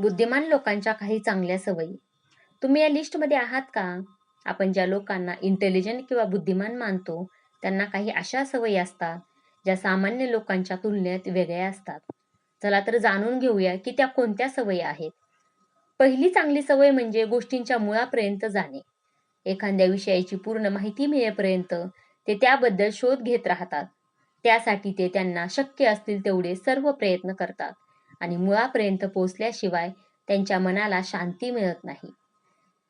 बुद्धिमान लोकांच्या काही चांगल्या सवयी. तुम्ही या लिस्टमध्ये आहात का? आपण ज्या लोकांना इंटेलिजंट किंवा बुद्धिमान मानतो त्यांना काही अशा सवयी असतात ज्या सामान्य लोकांच्या तुलनेत वेगळ्या असतात. चला तर जाणून घेऊया की त्या कोणत्या सवयी आहेत. पहिली चांगली सवय म्हणजे गोष्टींच्या मुळापर्यंत जाणे. एखाद्या विषयाची पूर्ण माहिती मिळेपर्यंत ते त्याबद्दल शोध घेत राहतात. त्यासाठी ते त्यांना शक्य असतील तेवढे सर्व प्रयत्न करतात. आणि मुळापर्यंत पोहोचल्याशिवाय त्यांच्या मनाला शांती मिळत नाही.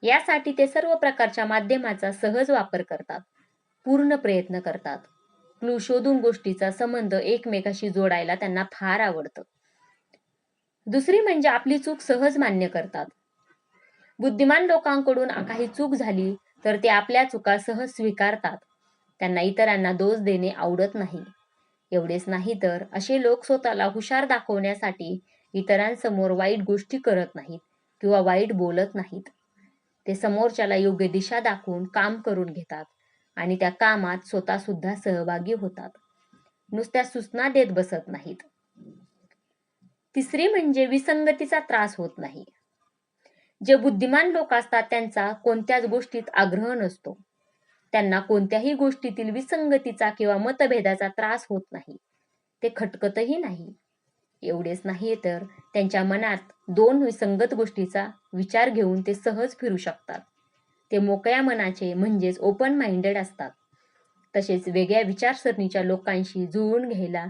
यासाठी ते सर्व प्रकारच्या माध्यमाचा सहज वापर करतात. पूर्ण प्रयत्न करतात. क्लू शोधून गोष्टीचा संबंध एकमेकाशी जोडायला त्यांना फार आवडतं. दुसरी म्हणजे आपली चूक सहज मान्य करतात. बुद्धिमान लोकांकडून काही चूक झाली तर ते आपल्या चुका सहज स्वीकारतात. त्यांना इतरांना दोष देणे आवडत नाही. एवढेच नाही तर असे लोक स्वतःला हुशार दाखवण्यासाठी इतरांसमोर वाईट गोष्टी करत नाहीत किंवा वाईट बोलत नाहीत. ते समोरच्याला योग्य दिशा दाखवून काम करून घेतात आणि त्या कामात स्वतः सुद्धा सहभागी होतात. नुसत्या सूचना देत बसत नाहीत. तिसरी म्हणजे विसंगतीचा त्रास होत नाही. जे बुद्धिमान लोक असतात त्यांचा कोणत्याच गोष्टीत आग्रह नसतो. त्यांना कोणत्याही गोष्टीतील विसंगतीचा किंवा मतभेदाचा त्रास होत नाही. ते खटकतही नाही. एवढेच नाही तर त्यांच्या मनात दोन विसंगत गोष्टीचा विचार घेऊन ते सहज फिरू शकतात. ते मोकळ्या मनाचे म्हणजेच ओपन माइंडेड असतात. तसेच वेगळ्या विचारसरणीच्या लोकांशी जुळून घ्यायला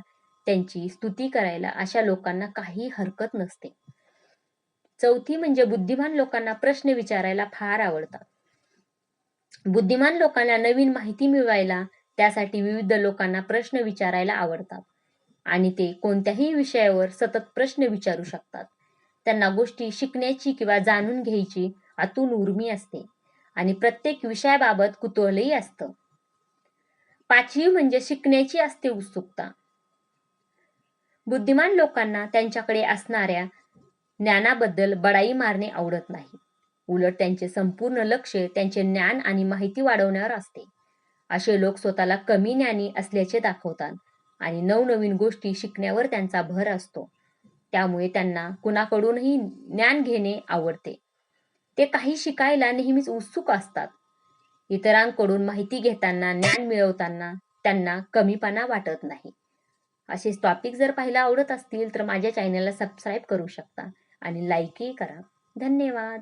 त्यांची स्तुती करायला अशा लोकांना काही हरकत नसते. चौथी म्हणजे बुद्धिमान लोकांना प्रश्न विचारायला फार आवडतात. बुद्धिमान लोकांना नवीन माहिती मिळवायला त्यासाठी विविध लोकांना प्रश्न विचारायला आवडतात. आणि ते कोणत्याही विषयावर सतत प्रश्न विचारू शकतात. त्यांना गोष्टी शिकण्याची किंवा जाणून घ्यायची आतून उर्मी असते. आणि प्रत्येक विषयाबाबत कुतूहलही असतं. पाचवी म्हणजे शिकण्याची असते उत्सुकता. बुद्धिमान लोकांना त्यांच्याकडे असणाऱ्या ज्ञानाबद्दल बडाई मारणे आवडत नाही. उलट त्यांचे संपूर्ण लक्ष त्यांचे ज्ञान आणि माहिती वाढवण्यावर असते. असे लोक स्वतःला कमी ज्ञानी असल्याचे दाखवतात आणि नवनवीन गोष्टी शिकण्यावर त्यांचा भर असतो. त्यामुळे त्यांना कुणाकडूनही ज्ञान घेणे आवडते. ते काही शिकायला नेहमीच उत्सुक असतात. इतरांकडून माहिती घेताना ज्ञान मिळवताना त्यांना कमीपणा वाटत नाही. असेच टॉपिक जर पाहायला आवडत असतील तर माझ्या चॅनलला सबस्क्राईब करू शकता आणि लाईकही करा. धन्यवाद.